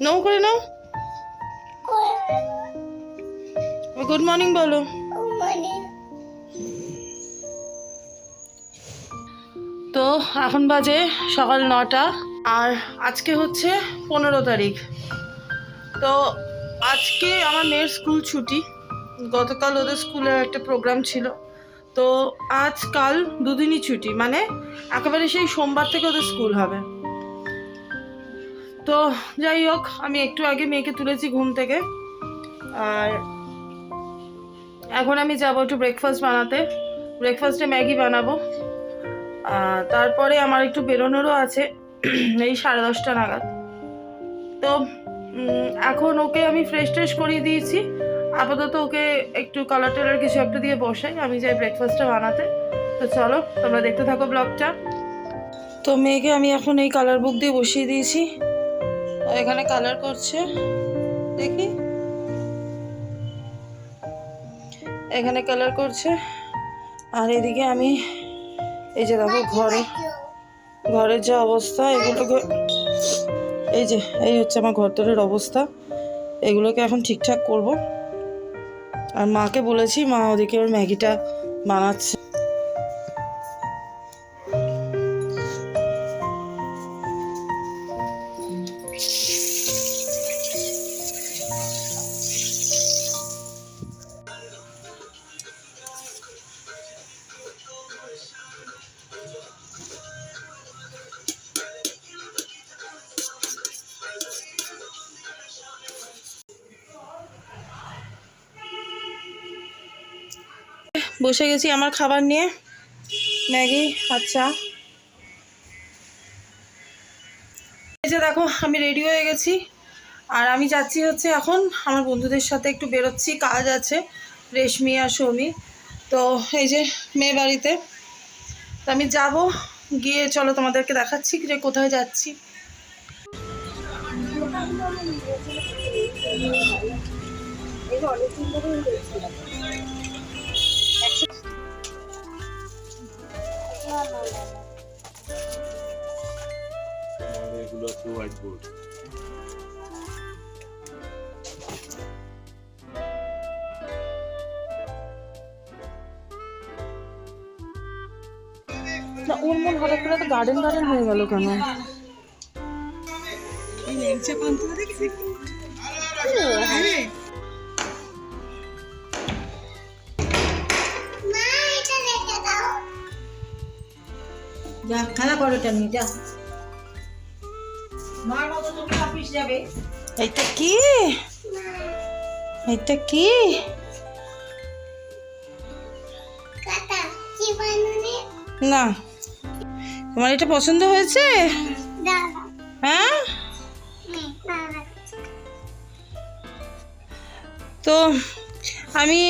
নাও করে নাও। Good morning বলো। তো এখন বাজে সকাল নটা আর আজকে হচ্ছে পনেরো তারিখ। তো আজকে আমার মেয়ের স্কুল ছুটি গতকাল ওদের স্কুলে একটা প্রোগ্রাম ছিল। তো আজকাল দুদিনই ছুটি মানে একেবারে সেই সোমবার থেকে ওদের স্কুল হবে। তো যাই হোক, আমি একটু আগে মেয়েকে তুলেছি ঘুম থেকে। আর এখন আমি যাব একটু ব্রেকফাস্ট বানাতে। ব্রেকফাস্টে ম্যাগি বানাবো। তারপরে আমার একটু বেরোনোরও আছে, এই সাড়ে দশটা নাগাদ। তো এখন ওকে আমি ফ্রেশ ট্রেশ করিয়ে দিয়েছি। আপাতত ওকে একটু কালার টালার কিছু একটা দিয়ে বসাই। আমি যাই ব্রেকফাস্টটা বানাতে। তো চলো, তোমরা দেখতে থাকো ব্লগটা তো মেয়েকে আমি এখন এই কালার বুক দিয়ে বসিয়ে দিয়েছি। এখানে কালার করছে। দেখি। এখানে কালার করছে। আর এদিকে আমি এই যে দেখো ঘরে, ঘরের যে অবস্থা এগুলোকে এই যে, এই হচ্ছে আমার ঘরদরের অবস্থা। এগুলোকে এখন ঠিকঠাক করব। আর মাকে বলেছি, মা ওদিকে ওর ম্যাগিটা বানাচ্ছে। বসে গেছি আমার খাবার নিয়ে। ম্যাগি আচ্ছা এই যে দেখো, আমি রেডি হয়ে গেছি। আর আমি যাচ্ছি হচ্ছে এখন, আমার বন্ধুদের সাথে একটু বেরোচ্ছি, কাজ আছে, রেশমি আর সৌমি। তো এই যে মেয়ে বাড়িতে। তো আমি যাব, গিয়ে চলো তোমাদেরকে দেখাচ্ছি যে কোথায় যাচ্ছি। আর এগুলো হচ্ছে হোয়াইট বোর্ড না ওর মন হঠাৎ করে তো গার্ডেন গার্ডেন হয়ে গেল কেন? যা খেলা করো এটা নিয়ে যা। মার মতো তুমি অফিস যাবে। এইটা কি? এইটা কি? না। তোমার এটা পছন্দ হয়েছে? হ্যাঁ? তো আমি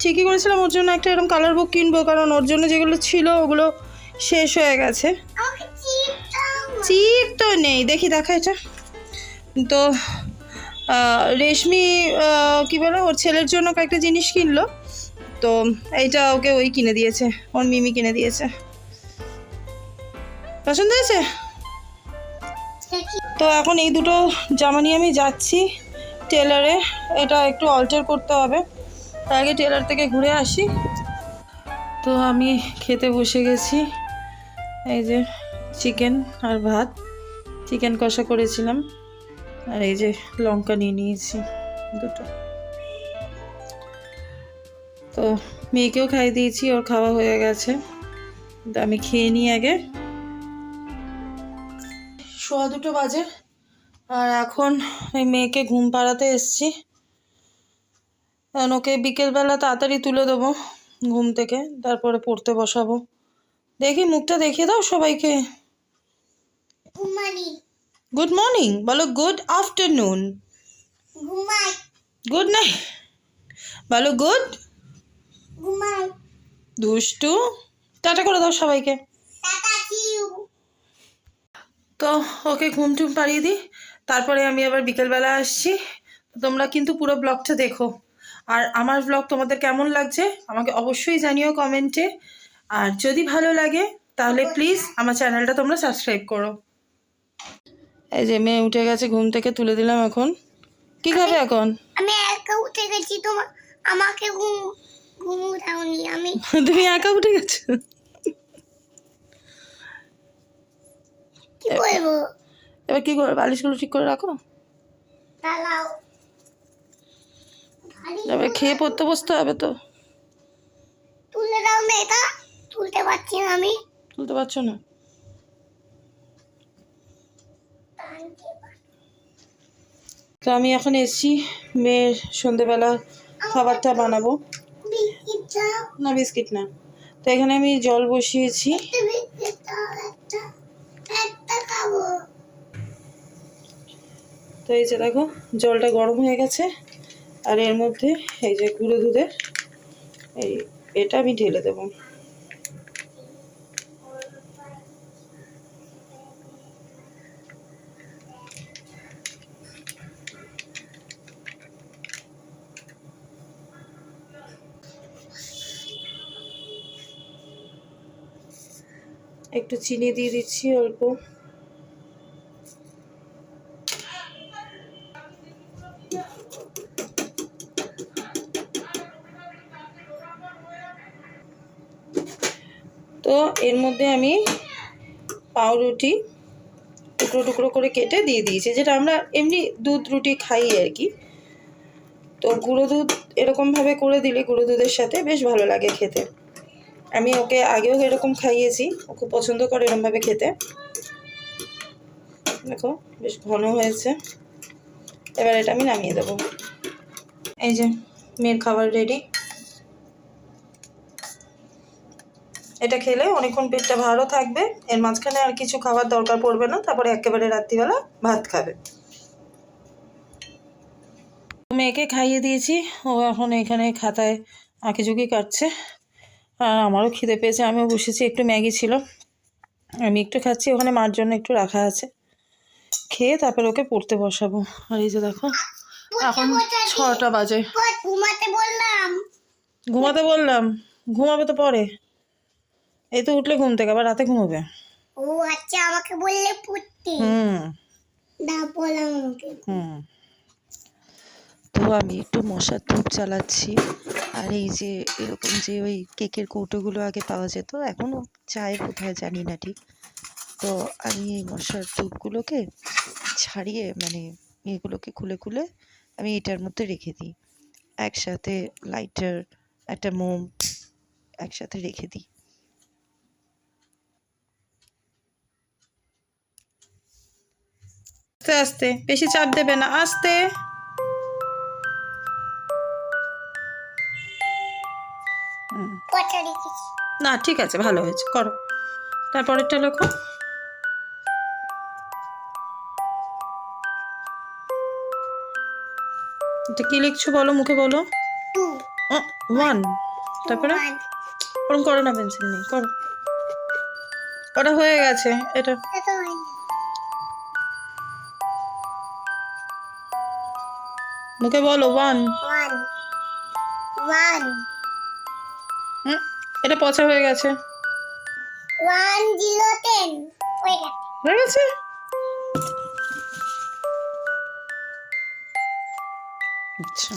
ঠিকই করেছিলাম ওর জন্য একটা এরকম কালার বুক কিনবো কারণ ওর জন্য যেগুলো ছিল ওগুলো শেষ হয়ে গেছে। চিপ তো নেই। দেখি দেখা এটা। তো রেশমি কি বলে ওর ছেলের জন্য কয়েকটা জিনিস কিনলো। তো এইটা ওকে ওই কিনে দিয়েছে। ওর মিমি কিনে দিয়েছে। পছন্দ হয়েছে? তো এখন এই দুটো জামা নিয়ে আমি যাচ্ছি টেলারে। এটা একটু অল্টার করতে হবে। তার আগে টেলার থেকে ঘুরে আসি। তো আমি খেতে বসে গেছি। এই যে চিকেন আর ভাত। চিকেন কষা করেছিলাম। আর এই যে লঙ্কা নিয়ে নিয়েছি দুটো। তো মেয়েকেও খাই দিয়েছি, ওর খাওয়া হয়ে গেছে। তো আমি খেয়ে নিই আগে। সোয়া দুটো বাজে। আর এখন এই মেয়েকে ঘুম পাড়াতে এসছি। ওকে বিকেলবেলা তাড়াতাড়ি তুলে দেবো ঘুম থেকে, তারপরে পড়তে বসাবো। দেখি মুখটা দেখিয়ে দাও সবাইকে। গুড মর্নিং বলো গুড আফটারনুন গুড নাইট বলো গুড দুষ্টু। টাটা করে দাও সবাইকে। তো ওকে ঘুম টুম পাড়িয়ে দিই। তারপরে আমি আবার বিকেলবেলা আসছি। তোমরা কিন্তু পুরো ব্লগটা দেখো। আর আমার ব্লগ তোমাদের কেমন লাগছে আমাকে অবশ্যই জানিও কমেন্টে আর যদি ভালো লাগে তাহলে প্লিজ আমার চ্যানেলটা তোমরা সাবস্ক্রাইব করো। এই যে মেয়ে উঠে গেছে ঘুম থেকে তুলে দিলাম এখন। কি খাবে এখন? আমি একা উঠে গেছি তোমার আমাকে ঘুম ঘুম উঠাওনি আমি তুমি একা উঠে গেছো? কি করব? এবার কি করবে বালিশগুলো ঠিক করে রাখো? দাঁড়াও। এবার খেয়ে পড়তে বসতে হবে তো। তুলে দাও মেয়েটা। তুলতে পারছি না আমি। তুলতে পারছ না? তো আমি এখন এসছি মেয়ের সন্ধেবেলা খাবারটা বানাবো। না বিস্কিট না। তো এখানে আমি জল বসিয়েছি। তো এই যে দেখো জলটা গরম হয়ে গেছে। আর এর মধ্যে এই যে গুঁড়ো দুধের এই এটা আমি ঢেলে দেবো। একটু চিনি দিয়ে দিচ্ছি অল্প। তো এর মধ্যে আমি পাউরুটি টুকরো টুকরো করে কেটে দিয়ে দিয়েছি, যেটা আমরা এমনি দুধ রুটি খাই আর কি। তো গুঁড়ো দুধ এরকমভাবে করে দিলে গুঁড়ো দুধের সাথে বেশ ভালো লাগে খেতে। আমি ওকে আগেও এরকম খাইয়েছি, ও খুব পছন্দ করে এরকমভাবে খেতে। দেখো, বেশ ঘন হয়েছে। এবার এটা আমি নামিয়ে দেবো। এই যে, মেয়ের খাবার রেডি। এটা খেলে অনেকক্ষণ পেটটা ভালো থাকবে, এর মাঝখানে আর কিছু খাবার দরকার পড়বে না, তারপরে একেবারে রাত্রিবেলা ভাত খাবে। মেয়েকে খাইয়ে দিয়েছি, ও এখন এখানে খাতায় আঁকি ঝুঁকি কাটছে। আর আমারও খিদে পেয়েছে আমিও বসেছি একটু ম্যাগি ছিল। আমি একটু খাচ্ছি ওখানে মার জন্য একটু রাখা আছে। খেয়ে তারপরে ওকে পড়তে বসাবো। আর এই যে দেখো এখন ছটা বাজে। ঘুমাতে বললাম। ঘুমাতে বললাম ঘুমাবে তো পরে। এই তো উঠলে ঘুম থেকে আবার রাতে ঘুমাবে। ও আচ্ছা আমাকে বললে পড়তে। হুম। না বললাম হুম। তো আমি একটু মশার ধূপ চালাচ্ছি আর এই যে এরকম যে ওই কেকের কৌটোগুলো আগে পাওয়া যেত এখনও চায় কোথায় জানি না ঠিক। তো আমি এই মশার টুপগুলোকে ছাড়িয়ে মানে এগুলোকে খুলে খুলে আমি এটার মধ্যে রেখে দিই। একসাথে লাইটার একটা মোম একসাথে রেখে দিই। আস্তে আস্তে, বেশি চাপ দেবে না, আস্তে। না ঠিক আছে ভালো হয়েছে। করো। তারপরেরটা লেখো। এটা কি লিখছো বলো মুখে বলো? ওয়ান তারপরে? ওরকম করো না পেন্সিল নেই করো। ওটা হয়ে গেছে এটা। মুখে বলো ওয়ান ওয়ান ওয়ান এটা পচা হয়ে গেছে। ওয়ান জিরো টেন হয়ে গেছে। আচ্ছা।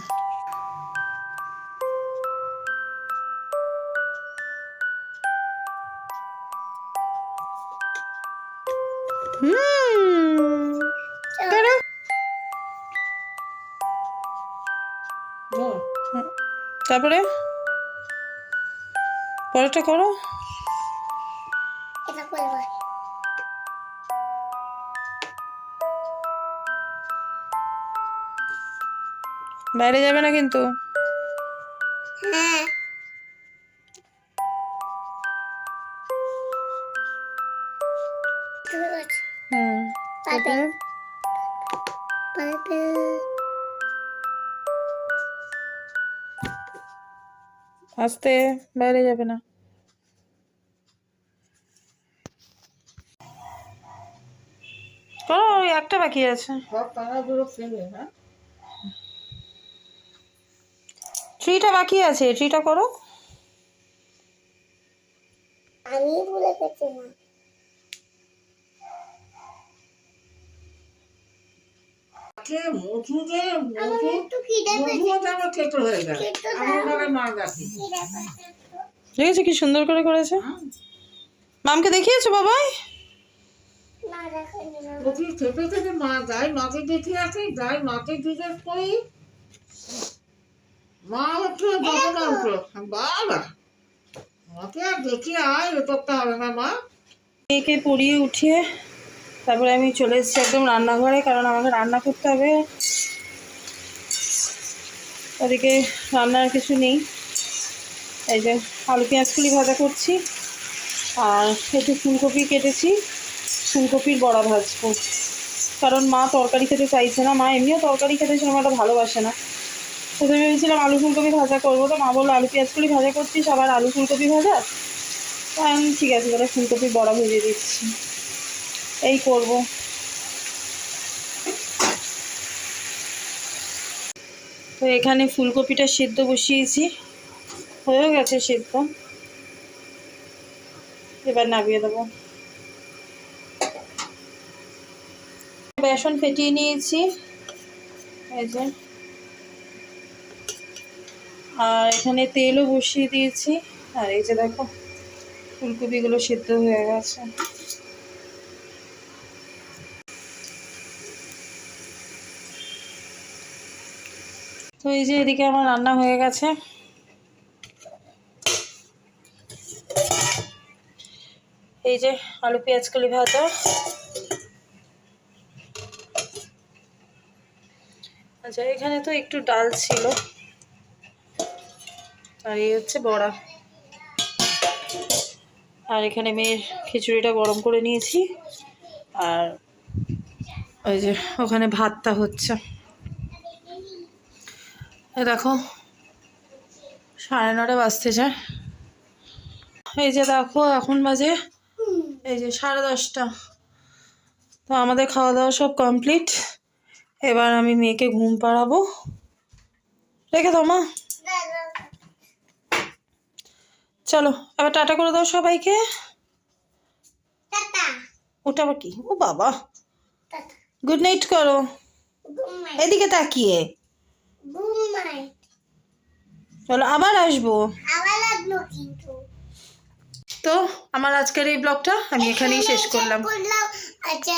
তারপরে? পরেরটা করো। এটা করব। বাইরে যাবে না কিন্তু? হ্যাঁ। হুম। তারপরে তারপরে আস্তে বাইরে যাবে না। করো ওই একটা বাকি আছে। ট্রিটা বাকি আছে ট্রিটা করো। আমি ভুলে গেছি ডাকে মধু দে মধু মধুও যেন খেতে হয়ে যায়। আমার দেখেছ কি সুন্দর করে করেছে? মামকে দেখিয়েছো বাবাই? না দেখাইনি না। বলছি খেতে মা যায় মাকে দেখে আসি যাই মাকে জিজ্ঞেস করি। মা উঠল বাবা না উঠল। বাবা মাকে আর দেখি আয় করতে হবে না মা। মেয়েকে পরিয়ে উঠিয়ে তারপরে আমি চলে এসেছি একদম রান্নাঘরে, কারণ আমাকে রান্না করতে হবে। ওদিকে রান্নার কিছু নেই। এই যে আলু পেঁয়াজ কুলি ভাজা করছি, আর একটু ফুলকপি কেটেছি। ফুলকপির বড়া ভাজবো। কারণ মা তরকারি খেতে চাইছে না, মা এমনিও তরকারি খেতে সেরকম একটা ভালোবাসে না। প্রথমে ভেবেছিলাম আলু ফুলকপি ভাজা করব, তো মা বলল, আলু পেঁয়াজ কুলি ভাজা করছিস, আবার আলু ফুলকপি ভাজা? ঠিক আছে তাহলে ফুলকপি বড়া ভেজে দিচ্ছি। এই করব। তো এখানে ফুলকপিটা সেদ্ধ বসিয়েছি। হয়ে গেছে সেদ্ধ। এবার নামিয়ে দেবো। বেসন ফেটিয়ে নিয়েছি। এই যে। আর এখানে তেলও বসিয়ে দিয়েছি। আর এই যে দেখো, ফুলকপিগুলো সেদ্ধ হয়ে গেছে। তো এই যে এদিকে আমার রান্না হয়ে গেছে। এই যে আলু, পেঁয়াজ, কলি ভাজা। আচ্ছা এখানে তো একটু ডাল ছিল। আর এই হচ্ছে বড়া। আর এখানে মেয়ের খিচুড়িটা গরম করে নিয়েছি। আর ওই যে ওখানে ভাতটা হচ্ছে। এ দেখো সাড়ে নটা বাজতে যায়। এই যে দেখো এখন বাজে এই যে সাড়ে দশটা। তো আমাদের খাওয়া দাওয়া সব কমপ্লিট এবার আমি মেয়েকে ঘুম পাড়াবো। রেখে দাও মা। চলো এবার টাটা করে দাও সবাইকে। ওটা আবার কি? ও বাবা। গুড নাইট করো। এদিকে তাকিয়ে। চলো আবার আসব। আবার লাগল কিন্তু। তো আমার আজকের এই ব্লগটা আমি এখানেই শেষ করলাম। করলাম আচ্ছা।